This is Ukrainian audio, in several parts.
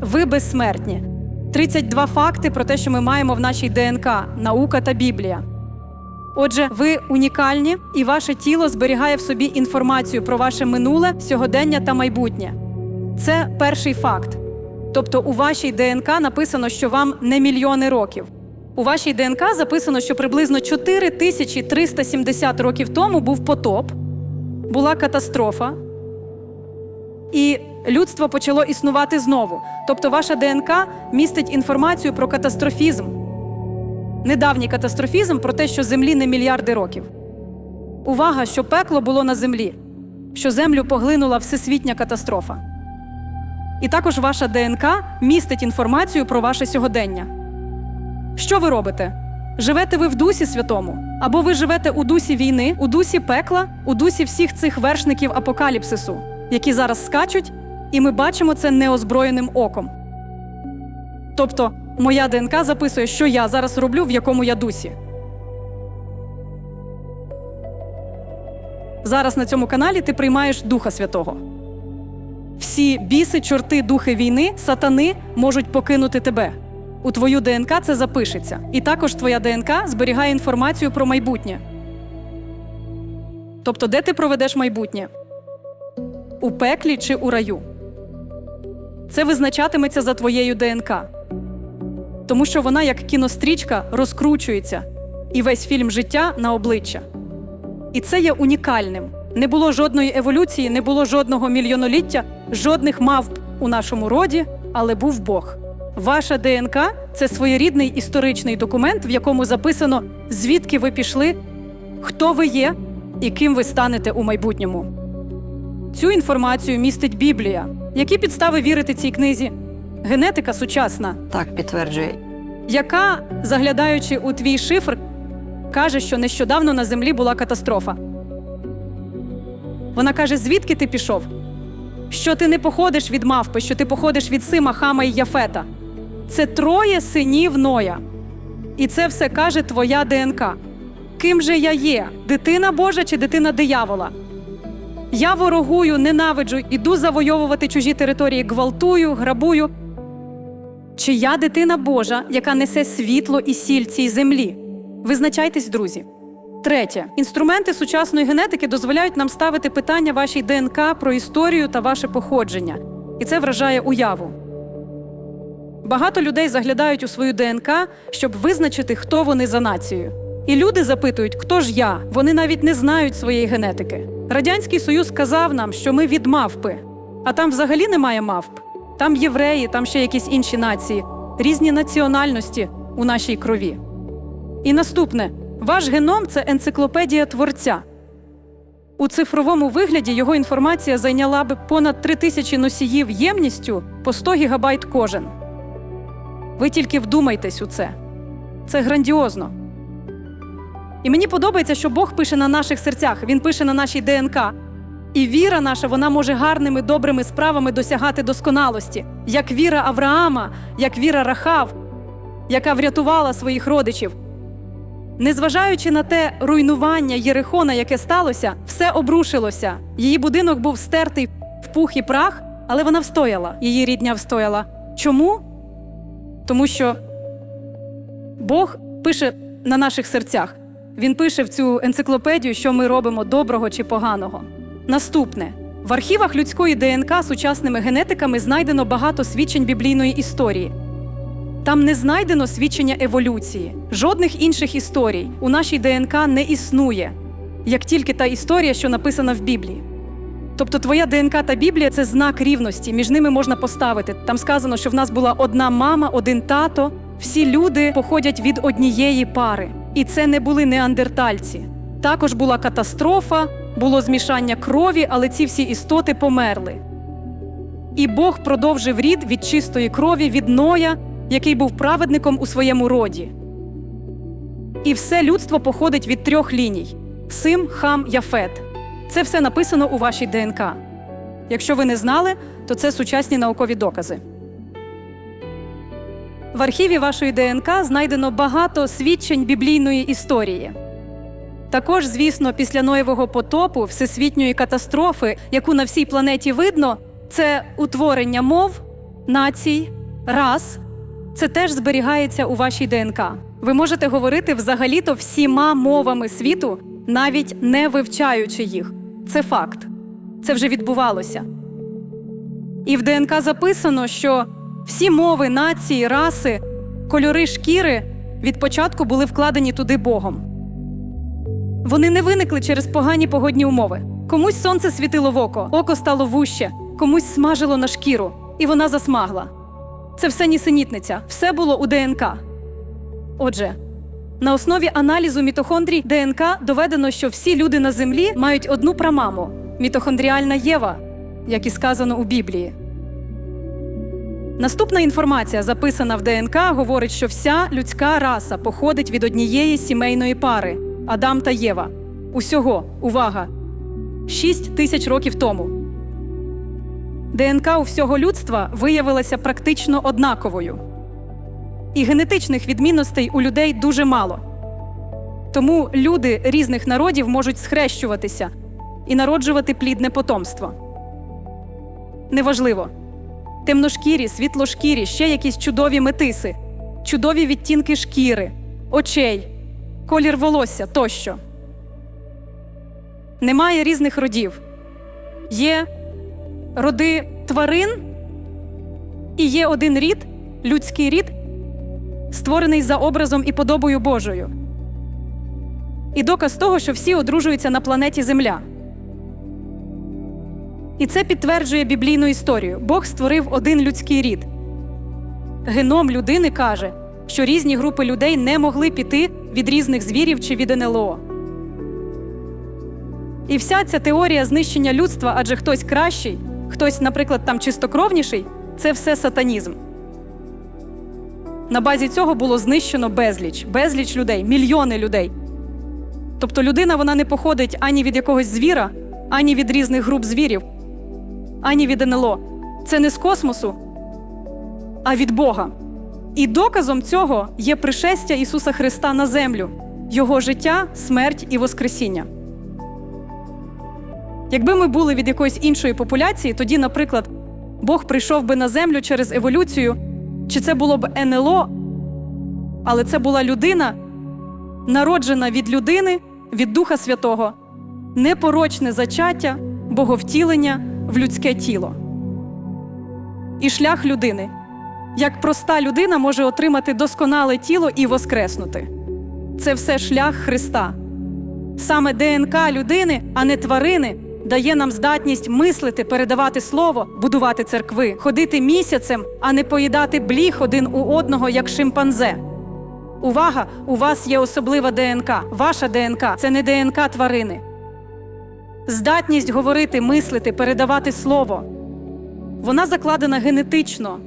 Ви безсмертні. 32 факти про те, що ми маємо в нашій ДНК, наука та Біблія. Отже, ви унікальні, і ваше тіло зберігає в собі інформацію про ваше минуле, сьогодення та майбутнє. Це перший факт. Тобто у вашій ДНК написано, що вам не мільйони років. У вашій ДНК записано, що приблизно 4370 років тому був потоп, була катастрофа, і людство почало існувати знову. Тобто, ваша ДНК містить інформацію про катастрофізм, недавній катастрофізм про те, що землі не мільярди років. Увага, що пекло було на землі, що землю поглинула всесвітня катастрофа. І також ваша ДНК містить інформацію про ваше сьогодення. Що ви робите? Живете ви в дусі святому? Або ви живете у дусі війни, у дусі пекла, у дусі всіх цих вершників апокаліпсису, які зараз скачуть, і ми бачимо це неозброєним оком. Тобто, моя ДНК записує, що я зараз роблю, в якому я дусі. Зараз на цьому каналі ти приймаєш Духа Святого. Всі біси, чорти, духи війни, сатани можуть покинути тебе. У твою ДНК це запишеться. І також твоя ДНК зберігає інформацію про майбутнє. Тобто, де ти проведеш майбутнє? У пеклі чи у раю? Це визначатиметься за твоєю ДНК. Тому що вона, як кінострічка, розкручується, і весь фільм життя на обличчя. І це є унікальним. Не було жодної еволюції, не було жодного мільйоноліття, жодних мавп у нашому роді, але був Бог. Ваша ДНК це своєрідний історичний документ, в якому записано, звідки ви пішли, хто ви є і ким ви станете у майбутньому. Цю інформацію містить Біблія. Які підстави вірити цій книзі? Генетика сучасна, Так, підтверджує. яка, заглядаючи у твій шифр, каже, що нещодавно на землі була катастрофа. Вона каже: звідки ти пішов? Що ти не походиш від мавпи, що ти походиш від Сима, Хама і Яфета. Це троє синів Ноя. І це все каже твоя ДНК. Ким же я є? Дитина Божа чи дитина диявола? Я ворогую, ненавиджу, іду завойовувати чужі території, гвалтую, грабую. Чи я дитина Божа, яка несе світло і сіль цій землі? Визначайтесь, друзі. Третє, інструменти сучасної генетики дозволяють нам ставити питання вашій ДНК про історію та ваше походження, і це вражає уяву. Багато людей заглядають у свою ДНК, щоб визначити, хто вони за нацією. І люди запитують, хто ж я? Вони навіть не знають своєї генетики. Радянський Союз сказав нам, що ми від мавпи, а там взагалі немає мавп. Там євреї, там ще якісь інші нації, різні національності у нашій крові. І наступне: ваш геном це енциклопедія творця. У цифровому вигляді його інформація зайняла б понад 3 тисячі носіїв ємністю по 100 гігабайт кожен. Ви тільки вдумайтесь у це. Це грандіозно. І мені подобається, що Бог пише на наших серцях, Він пише на нашій ДНК. І віра наша вона може гарними добрими справами досягати досконалості, як віра Авраама, як віра Рахав, яка врятувала своїх родичів. Незважаючи на те руйнування Єрихона, яке сталося, все обрушилося. Її будинок був стертий в пух і прах, але вона встояла. Її рідня встояла. Чому? Тому що Бог пише на наших серцях. Він пише в цю енциклопедію, що ми робимо доброго чи поганого. Наступне в архівах людської ДНК сучасними генетиками знайдено багато свідчень біблійної історії. Там не знайдено свідчення еволюції, жодних інших історій у нашій ДНК не існує, як тільки та історія, що написана в Біблії. Тобто твоя ДНК та Біблія це знак рівності, між ними можна поставити. Там сказано, що в нас була одна мама, один тато. Всі люди походять від однієї пари. І це не були неандертальці. Також була катастрофа, було змішання крові, але ці всі істоти померли. І Бог продовжив рід від чистої крові від Ноя, який був праведником у своєму роді. І все людство походить від трьох ліній: Сим, Хам, Яфет. Це все написано у вашій ДНК. Якщо ви не знали, то це сучасні наукові докази. В архіві вашої ДНК знайдено багато свідчень біблійної історії. Також, звісно, після Ноєвого потопу, всесвітньої катастрофи, яку на всій планеті видно, це утворення мов, націй, рас це теж зберігається у вашій ДНК. Ви можете говорити взагалі-то всіма мовами світу, навіть не вивчаючи їх. Це факт. Це вже відбувалося. І в ДНК записано, що всі мови, нації, раси, кольори шкіри від початку були вкладені туди Богом. Вони не виникли через погані погодні умови. Комусь сонце світило в око, око стало вуще, комусь смажило на шкіру, і вона засмагла. Це все нісенітниця, все було у ДНК. Отже, на основі аналізу мітохондрій ДНК доведено, що всі люди на землі мають одну прамаму мітохондріальна Єва, як і сказано у Біблії. Наступна інформація, записана в ДНК, говорить, що вся людська раса походить від однієї сімейної пари Адам та Єва. Усього, увага, 6 тисяч років тому. ДНК у всього людства виявилася практично однаковою. І генетичних відмінностей у людей дуже мало. Тому люди різних народів можуть схрещуватися і народжувати плідне потомство. Неважливо. Темношкірі, світлошкірі, ще якісь чудові метиси, чудові відтінки шкіри, очей, колір волосся тощо. Немає різних родів. Є роди тварин, і є один рід, людський рід, створений за образом і подобою Божою. І доказ того, що всі одружуються на планеті Земля. І це підтверджує біблійну історію. Бог створив один людський рід. Геном людини каже, що різні групи людей не могли піти від різних звірів чи від НЛО. І вся ця теорія знищення людства, адже хтось кращий, хтось, наприклад, там чистокровніший це все сатанізм. На базі цього було знищено безліч, безліч людей, мільйони людей. Тобто людина вона не походить ані від якогось звіра, ані від різних груп звірів, ані від НЛО. Це не з космосу, а від Бога. І доказом цього є пришестя Ісуса Христа на землю, Його життя, смерть і Воскресіння. Якби ми були від якоїсь іншої популяції, тоді, наприклад, Бог прийшов би на землю через еволюцію, чи це було б НЛО, але це була людина, народжена від людини, від Духа Святого, непорочне зачаття, боговтілення в людське тіло. І шлях людини. Як проста людина може отримати досконале тіло і воскреснути. Це все шлях Христа. Саме ДНК людини, а не тварини, дає нам здатність мислити, передавати слово, будувати церкви, ходити місяцем, а не поїдати бліх один у одного, як шимпанзе. Увага! У вас є особлива ДНК. Ваша ДНК це не ДНК тварини. Здатність говорити, мислити, передавати слово. Вона закладена генетично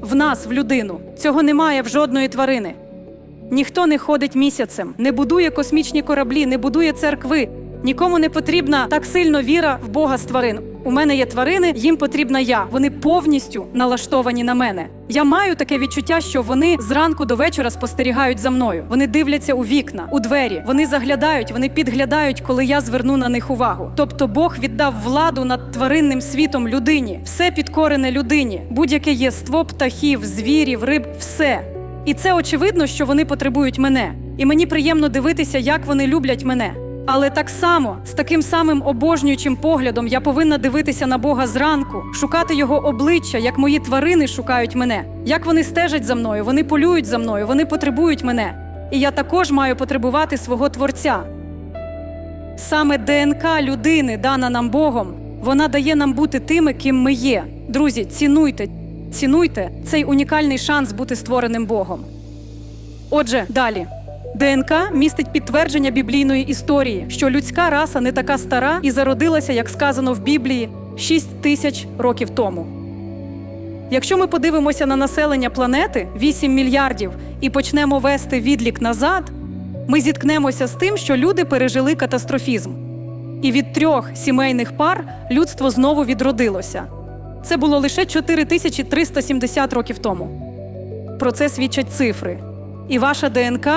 в нас, в людину. Цього немає в жодної тварини. Ніхто не ходить місяцем, не будує космічні кораблі, не будує церкви. Нікому не потрібна так сильно віра в Бога з тварин. У мене є тварини, їм потрібна я. Вони повністю налаштовані на мене. Я маю таке відчуття, що вони зранку до вечора спостерігають за мною. Вони дивляться у вікна, у двері. Вони заглядають, вони підглядають, коли я зверну на них увагу. Тобто Бог віддав владу над тваринним світом людині, все підкорене людині, будь-яке єство птахів, звірів, риб, все. І це очевидно, що вони потребують мене. І мені приємно дивитися, як вони люблять мене. Але так само, з таким самим обожнюючим поглядом, я повинна дивитися на Бога зранку, шукати його обличчя, як мої тварини шукають мене, як вони стежать за мною, вони полюють за мною, вони потребують мене. І я також маю потребувати свого Творця. Саме ДНК людини, дана нам Богом, вона дає нам бути тими, ким ми є. Друзі, цінуйте, цінуйте цей унікальний шанс бути створеним Богом. Отже, далі. ДНК містить підтвердження біблійної історії, що людська раса не така стара і зародилася, як сказано в Біблії, 6 тисяч років тому. Якщо ми подивимося на населення планети 8 мільярдів і почнемо вести відлік назад, ми зіткнемося з тим, що люди пережили катастрофізм. І від трьох сімейних пар людство знову відродилося. Це було лише 4370 років тому. Про це свідчать цифри. І ваша ДНК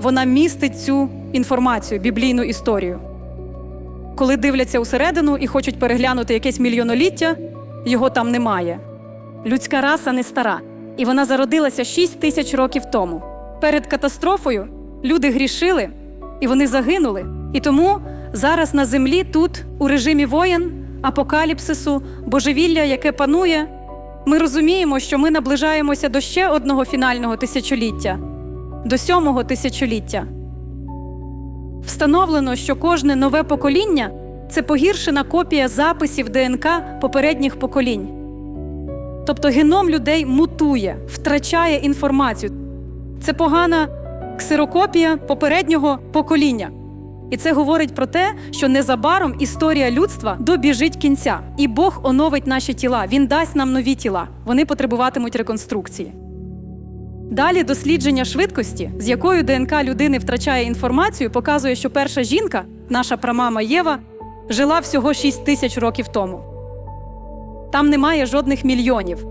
вона містить цю інформацію, біблійну історію. Коли дивляться усередину і хочуть переглянути якесь мільйоноліття, його там немає. Людська раса не стара, і вона зародилася 6 тисяч років тому. Перед катастрофою люди грішили і вони загинули. І тому зараз на землі, тут, у режимі воєн, апокаліпсису, божевілля, яке панує, ми розуміємо, що ми наближаємося до ще одного фінального тисячоліття, до сьомого тисячоліття. Встановлено, що кожне нове покоління це погіршена копія записів ДНК попередніх поколінь. Тобто геном людей мутує, втрачає інформацію. Це погана ксерокопія попереднього покоління. І це говорить про те, що незабаром історія людства добіжить кінця, і Бог оновить наші тіла. Він дасть нам нові тіла. Вони потребуватимуть реконструкції. Далі дослідження швидкості, з якою ДНК людини втрачає інформацію, показує, що перша жінка, наша прамама Єва, жила всього 6 тисяч років тому. Там немає жодних мільйонів.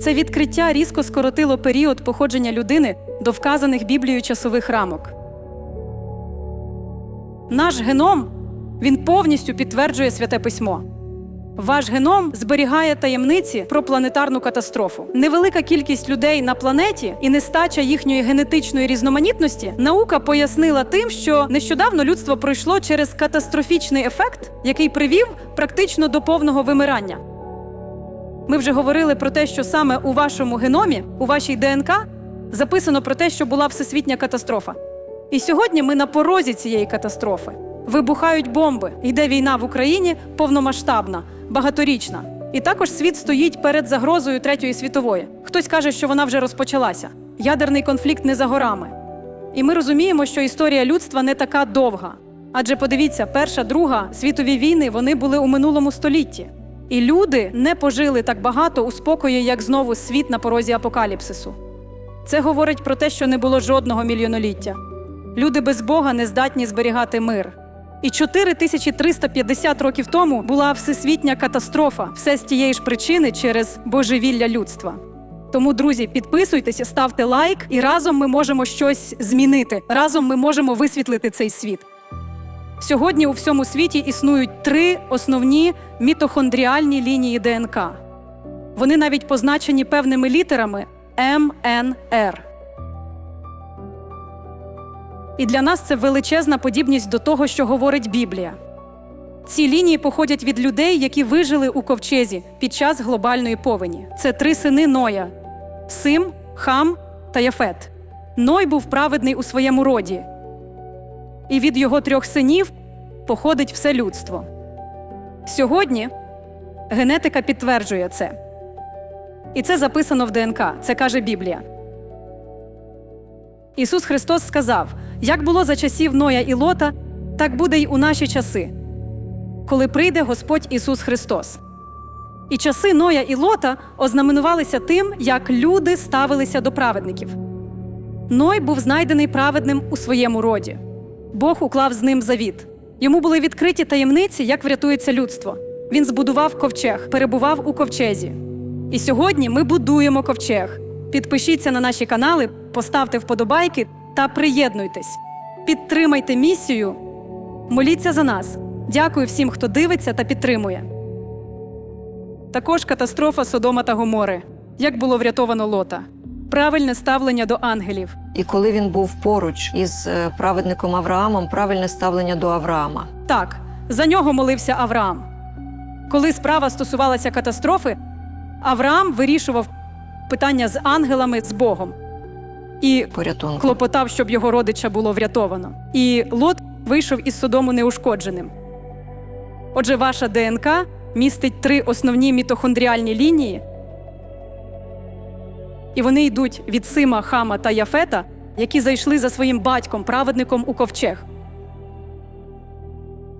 Це відкриття різко скоротило період походження людини до вказаних Біблією часових рамок. Наш геном він повністю підтверджує святе письмо. Ваш геном зберігає таємниці про планетарну катастрофу. Невелика кількість людей на планеті і нестача їхньої генетичної різноманітності наука пояснила тим, що нещодавно людство пройшло через катастрофічний ефект, який привів практично до повного вимирання. Ми вже говорили про те, що саме у вашому геномі, у вашій ДНК, записано про те, що була всесвітня катастрофа. І сьогодні ми на порозі цієї катастрофи. Вибухають бомби, йде війна в Україні повномасштабна, багаторічна. І також світ стоїть перед загрозою третьої світової. Хтось каже, що вона вже розпочалася. Ядерний конфлікт не за горами. І ми розуміємо, що історія людства не така довга. Адже подивіться, перша, друга світові війни вони були у минулому столітті. І люди не пожили так багато у спокої, як знову світ на порозі апокаліпсису. Це говорить про те, що не було жодного мільйоноліття. Люди без Бога не здатні зберігати мир. І 4350 років тому була всесвітня катастрофа, все з тієї ж причини через божевілля людства. Тому, друзі, підписуйтеся, ставте лайк, і разом ми можемо щось змінити. Разом ми можемо висвітлити цей світ. Сьогодні у всьому світі існують три основні мітохондріальні лінії ДНК. Вони навіть позначені певними літерами МНР. І для нас це величезна подібність до того, що говорить Біблія. Ці лінії походять від людей, які вижили у ковчезі під час глобальної повені. Це три сини Ноя: Сим, Хам та Яфет. Ной був праведний у своєму роді, і від його трьох синів походить все людство. Сьогодні генетика підтверджує це. І це записано в ДНК, це каже Біблія. Ісус Христос сказав: як було за часів Ноя і Лота, так буде й у наші часи, коли прийде Господь Ісус Христос. І часи Ноя і Лота ознаменувалися тим, як люди ставилися до праведників. Ной був знайдений праведним у своєму роді. Бог уклав з ним завіт. Йому були відкриті таємниці, як врятується людство. Він збудував ковчег, перебував у ковчезі. І сьогодні ми будуємо ковчег. Підпишіться на наші канали, поставте вподобайки та приєднуйтесь. Підтримайте місію, моліться за нас. Дякую всім, хто дивиться та підтримує. Також катастрофа Содома та Гомори. Як було врятовано Лота? Правильне ставлення до ангелів. І коли він був поруч із е, праведником Авраамом, правильне ставлення до Авраама. Так, за нього молився Авраам. Коли справа стосувалася катастрофи, Авраам вирішував питання з ангелами з Богом і Порятунку. клопотав, щоб його родича було врятовано. І Лот вийшов із Содому неушкодженим. Отже, ваша ДНК містить три основні мітохондріальні лінії, і вони йдуть від Сима, Хама та Яфета, які зайшли за своїм батьком, праведником у ковчег.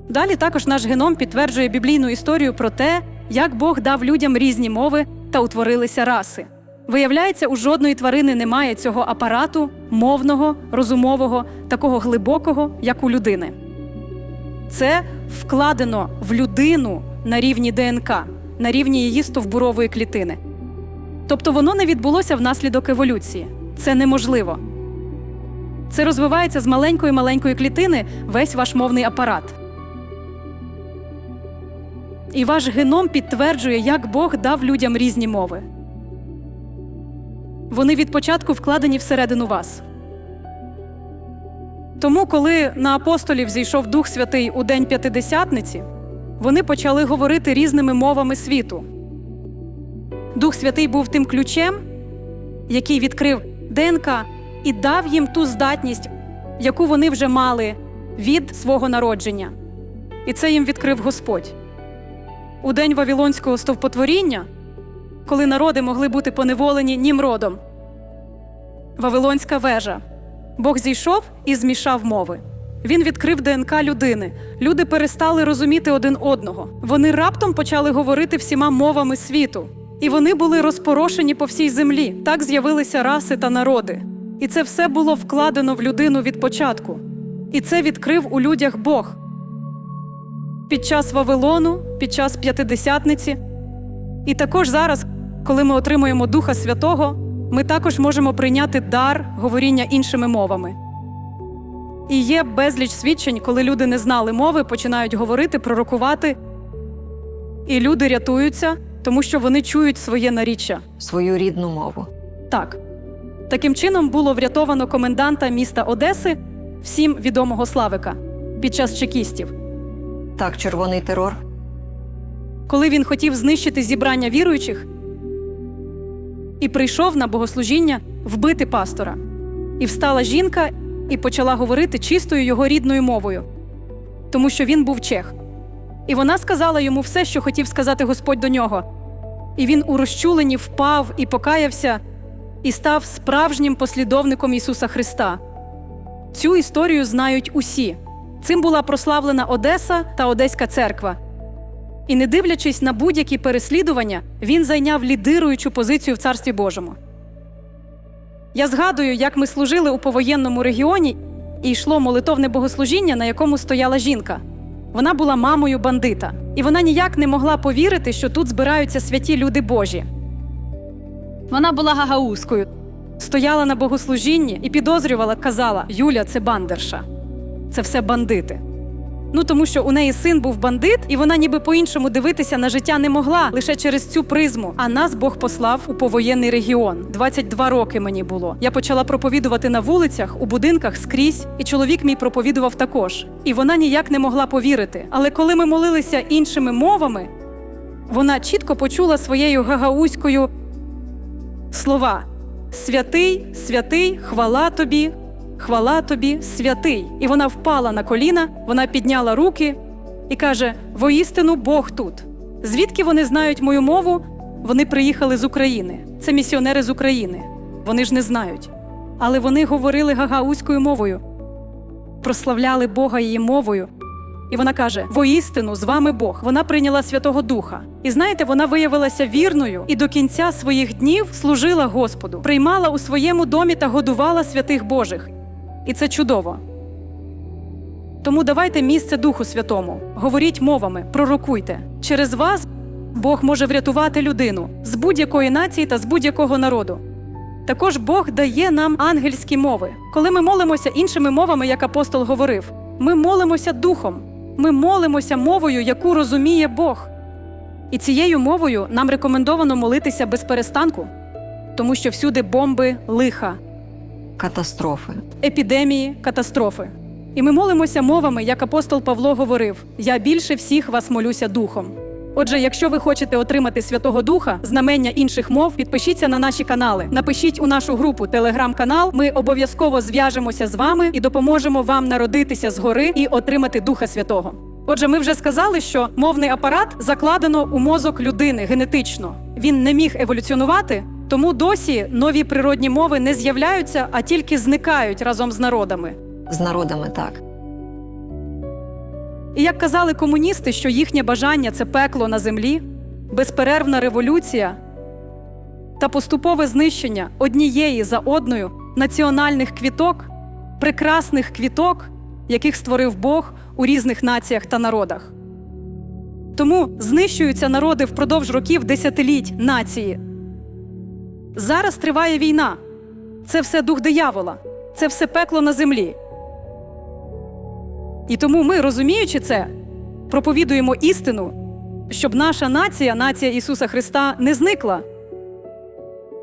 Далі також наш геном підтверджує біблійну історію про те, як Бог дав людям різні мови та утворилися раси. Виявляється, у жодної тварини немає цього апарату мовного, розумового, такого глибокого, як у людини. Це вкладено в людину на рівні ДНК, на рівні її стовбурової клітини. Тобто воно не відбулося внаслідок еволюції. Це неможливо. Це розвивається з маленької маленької клітини весь ваш мовний апарат. І ваш геном підтверджує, як Бог дав людям різні мови. Вони від початку вкладені всередину вас. Тому, коли на апостолів зійшов Дух Святий у День П'ятидесятниці, вони почали говорити різними мовами світу. Дух Святий був тим ключем, який відкрив ДНК і дав їм ту здатність, яку вони вже мали від свого народження. І це їм відкрив Господь. У день Вавилонського стовпотворіння, коли народи могли бути поневолені Німродом, Вавилонська вежа. Бог зійшов і змішав мови. Він відкрив ДНК людини. Люди перестали розуміти один одного. Вони раптом почали говорити всіма мовами світу. І вони були розпорошені по всій землі. Так з'явилися раси та народи. І це все було вкладено в людину від початку. І це відкрив у людях Бог. Під час Вавилону, під час п'ятидесятниці. І також зараз, коли ми отримуємо Духа Святого, ми також можемо прийняти дар говоріння іншими мовами. І є безліч свідчень, коли люди не знали мови, починають говорити, пророкувати, і люди рятуються, тому що вони чують своє наріччя. свою рідну мову. Так. Таким чином було врятовано коменданта міста Одеси, всім відомого Славика, під час чекістів. Так, червоний терор. коли він хотів знищити зібрання віруючих і прийшов на богослужіння вбити пастора. І встала жінка і почала говорити чистою його рідною мовою, тому що він був чех. І вона сказала йому все, що хотів сказати Господь до нього. І він у розчуленні впав і покаявся, і став справжнім послідовником Ісуса Христа. Цю історію знають усі. Цим була прославлена Одеса та Одеська церква. І не дивлячись на будь-які переслідування, він зайняв лідируючу позицію в Царстві Божому. Я згадую, як ми служили у повоєнному регіоні, і йшло молитовне богослужіння, на якому стояла жінка. Вона була мамою бандита, і вона ніяк не могла повірити, що тут збираються святі люди Божі. Вона була гагаузькою, стояла на богослужінні і підозрювала, казала: Юля, це бандерша, це все бандити. Ну тому що у неї син був бандит, і вона ніби по-іншому дивитися на життя не могла лише через цю призму. А нас Бог послав у повоєнний регіон. 22 роки мені було. Я почала проповідувати на вулицях, у будинках скрізь, і чоловік мій проповідував також. І вона ніяк не могла повірити. Але коли ми молилися іншими мовами, вона чітко почула своєю гагаузькою слова: Святий, святий, хвала тобі, хвала тобі, святий. І вона впала на коліна, вона підняла руки і каже: Воістину Бог тут. Звідки вони знають мою мову? Вони приїхали з України. Це місіонери з України. Вони ж не знають. Але вони говорили гагаузькою мовою, прославляли Бога її мовою. І вона каже: воістину з вами Бог. Вона прийняла Святого Духа. І знаєте, вона виявилася вірною і до кінця своїх днів служила Господу, приймала у своєму домі та годувала святих Божих. І це чудово. Тому давайте місце Духу Святому, говоріть мовами, пророкуйте. Через вас Бог може врятувати людину з будь-якої нації та з будь-якого народу. Також Бог дає нам ангельські мови. Коли ми молимося іншими мовами, як апостол говорив, ми молимося духом, ми молимося мовою, яку розуміє Бог. І цією мовою нам рекомендовано молитися без перестанку, тому що всюди бомби, лиха, Катастрофи. епідемії, катастрофи. І ми молимося мовами, як апостол Павло говорив: Я більше всіх вас молюся духом. Отже, якщо ви хочете отримати Святого Духа, знамення інших мов, підпишіться на наші канали. Напишіть у нашу групу Телеграм-канал. Ми обов'язково зв'яжемося з вами і допоможемо вам народитися згори і отримати Духа Святого. Отже, ми вже сказали, що мовний апарат закладено у мозок людини генетично. Він не міг еволюціонувати, тому досі нові природні мови не з'являються, а тільки зникають разом з народами. З народами так. І як казали комуністи, що їхнє бажання це пекло на землі, безперервна революція та поступове знищення однієї за одною національних квіток, прекрасних квіток, яких створив Бог у різних націях та народах. Тому знищуються народи впродовж років десятиліть нації. Зараз триває війна. Це все дух диявола, це все пекло на землі. І тому ми, розуміючи це, проповідуємо істину, щоб наша нація, нація Ісуса Христа, не зникла.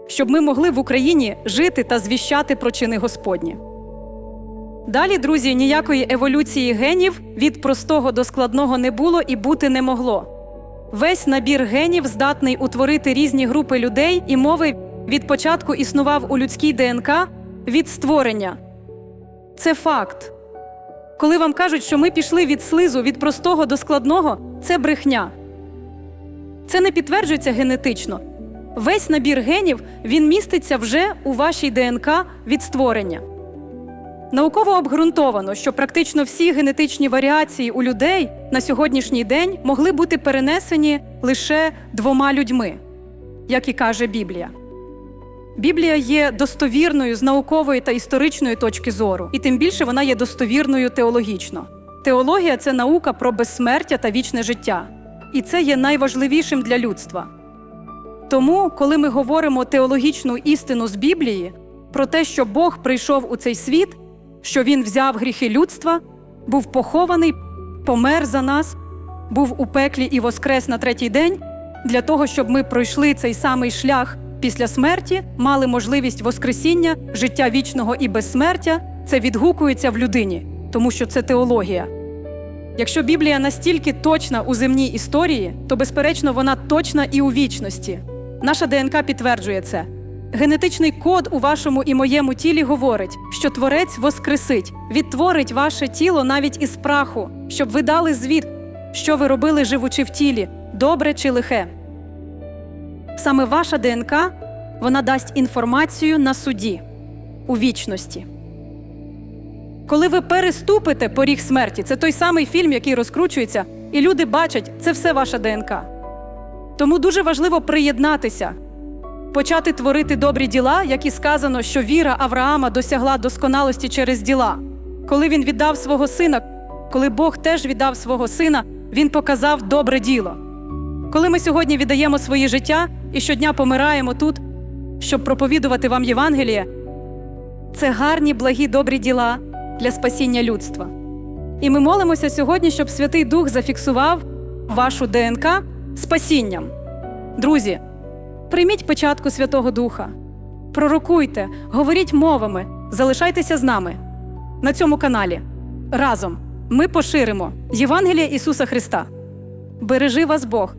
щоб ми могли в Україні жити та звіщати про чини Господні. Далі, друзі, ніякої еволюції генів від простого до складного не було і бути не могло. Весь набір генів здатний утворити різні групи людей і мови від початку існував у людській ДНК від створення. Це факт. Коли вам кажуть, що ми пішли від слизу від простого до складного, це брехня. Це не підтверджується генетично. Весь набір генів він міститься вже у вашій ДНК від створення. Науково обґрунтовано, що практично всі генетичні варіації у людей на сьогоднішній день могли бути перенесені лише двома людьми, як і каже Біблія. Біблія є достовірною з наукової та історичної точки зору, і тим більше вона є достовірною теологічно. Теологія це наука про безсмертя та вічне життя, і це є найважливішим для людства. Тому, коли ми говоримо теологічну істину з Біблії про те, що Бог прийшов у цей світ, що Він взяв гріхи людства, був похований, помер за нас, був у пеклі і воскрес на третій день, для того, щоб ми пройшли цей самий шлях після смерті, мали можливість воскресіння, життя вічного і безсмертя, це відгукується в людині, тому що це теологія. Якщо Біблія настільки точна у земній історії, то безперечно вона точна і у вічності. Наша ДНК підтверджує це. Генетичний код у вашому і моєму тілі говорить, що Творець воскресить, відтворить ваше тіло навіть із праху, щоб ви дали звіт, що ви робили, живучи в тілі, добре чи лихе. Саме ваша ДНК вона дасть інформацію на суді у вічності. Коли ви переступите поріг смерті, це той самий фільм, який розкручується, і люди бачать, це все ваша ДНК. Тому дуже важливо приєднатися, почати творити добрі діла, як і сказано, що віра Авраама досягла досконалості через діла. Коли він віддав свого сина, коли Бог теж віддав свого сина, він показав добре діло. Коли ми сьогодні віддаємо свої життя і щодня помираємо тут, щоб проповідувати вам Євангеліє, це гарні, благі, добрі діла для спасіння людства. І ми молимося сьогодні, щоб Святий Дух зафіксував вашу ДНК спасінням. Друзі, прийміть печатку Святого Духа, пророкуйте, говоріть мовами, залишайтеся з нами на цьому каналі. Разом ми поширимо Євангелія Ісуса Христа. Бережи вас Бог!